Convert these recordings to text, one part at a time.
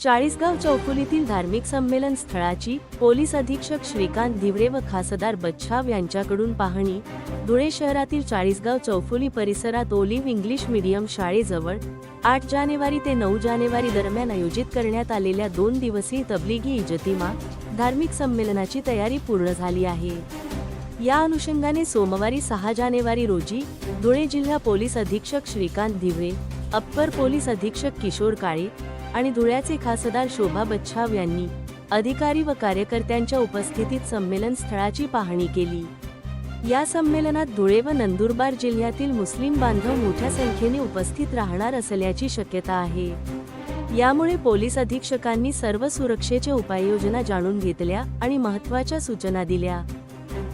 चाळीसगाव चौफुलीतील धार्मिक संमेलन स्थळाची पोलीस अधीक्षक श्रीकांत धिवरे व खासदार बच्छाव यांच्याकडून पाहणी. धुळे शहरातील चाळीसगाव चौफुली परिसरात ओलिव्ह इंग्लिश मीडियम शाळेजवळ आठ जानेवारी ते नऊ जानेवारी दरम्यान आयोजित करण्यात आलेल्या दोन दिवसीय तबलिगी इजतिमा धार्मिक संमेलनाची तयारी पूर्ण झाली आहे. या अनुषंगाने सोमवारी सहा जानेवारी रोजी धुळे जिल्हा पोलीस अधीक्षक श्रीकांत धिवरे अप्पर पोलीस अधीक्षक किशोर काळे आणि धुळ्याचे खासदार शोभा बच्छाव यांनी अधिकारी व कार्यकर्त्यांच्या उपस्थितीत संमेलन स्थळाची पाहणी केली. या संमेलनात धुळे व नंदुरबार जिल्ह्यातील मुस्लिम बांधव मोठ्या संख्येने उपस्थित राहणार असल्याची शक्यता आहे. यामुळे पोलीस अधीक्षकांनी सर्व सुरक्षेच्या उपाययोजना जाणून घेतल्या आणि महत्त्वाच्या सूचना दिल्या.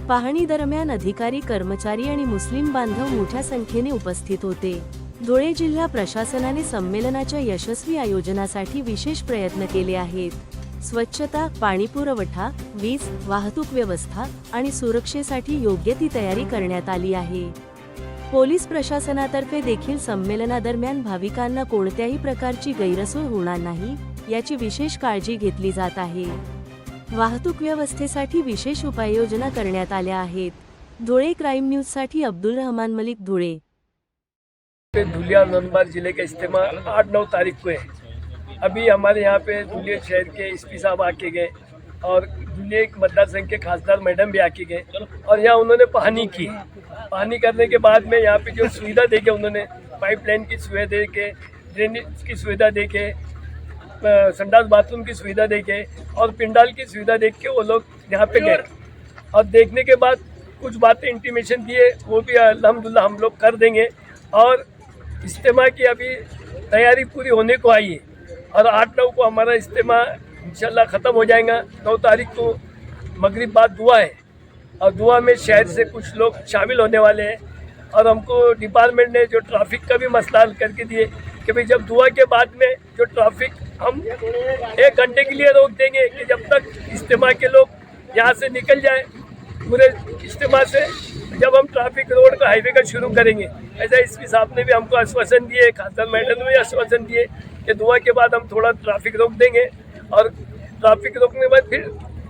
पाहणी दरम्यान अधिकारी कर्मचारी आणि मुस्लिम बांधव मोठ्या संख्येने उपस्थित होते. धुळे जिल्हा प्रशासनाने संमेलनाच्या यशस्वी आयोजनासाठी विशेष प्रयत्न केले आहेत. स्वच्छता पाणी पुरवठा वीज वाहतूक व्यवस्था आणि सुरक्षेसाठी योग्य ती तयारी करण्यात आली आहे. पोलीस प्रशासनातर्फे देखील संमेलनादरम्यान भाविकांना कोणत्याही प्रकारची गैरसोय होणार नाही याची विशेष काळजी घेतली जात आहे. वाहतूक व्यवस्थेसाठी विशेष उपाययोजना करण्यात आल्या आहेत. धुळे क्राईम न्यूजसाठी अब्दुल रहमान मलिक धुळे. पे धुलिया नंदबार ज़िले का इज्तिमा आठ नौ तारीख को है। अभी हमारे यहाँ पे धुलिया शहर के एस पी साहब आके गए और धुलिया मतदार संघ के खासदार मैडम भी आके गए और यहाँ उन्होंने पानी की। पानी करने के बाद में यहाँ पे जो सुविधा दे के उन्होंने, पाइपलाइन की सुविधा दे के ड्रेनेज की सुविधा दे के संडास बाथरूम की सुविधा दे के और पिंडाल की सुविधा देख के वो लोग यहाँ पे गए। और देखने के बाद कुछ बातें इंटीमेशन दिए, वो भी अल्हम्दुलिल्लाह हम लोग कर देंगे और इज्तिमा की अभी तैयारी पूरी होने को आई है। और आठ नौ को हमारा इज्तिमा इंशाल्लाह ख़त्म हो जाएगा। नौ तारीख को मगरिब बाद दुआ है। और दुआ में शहर से कुछ लोग शामिल होने वाले हैं। और हमको डिपार्टमेंट ने जो ट्रैफ़िक का भी मसला हल करके दिए कि भाई जब दुआ के बाद में जो ट्रैफ़िक हम एक घंटे के लिए रोक देंगे कि जब तक इज्तिमा के लोग यहाँ से निकल जाए पूरे इज्तिमा से जब हम ट्रैफ़िक रोड का हाईवे का शुरू करेंगे, ऐसा एस पी साहब ने भी हमको आश्वासन दिए खासदार मैडम ने भी आश्वासन दिए कि दुआ के बाद हम थोड़ा ट्रैफ़िक रोक देंगे और ट्रैफ़िक रोकने के बाद फिर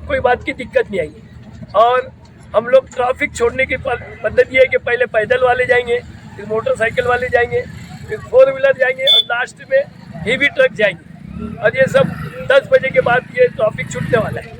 कोई बात की दिक्कत नहीं आएगी। और हम लोग ट्रैफ़िक छोड़ने की पद्धति है कि पहले पैदल वाले जाएँगे, फिर मोटरसाइकिल वाले जाएँगे, फिर फोर व्हीलर जाएँगे और लास्ट में हेवी ट्रक जाएँगे। और ये सब 10 बजे के बाद ये ट्रैफ़िक छूटने वाला है।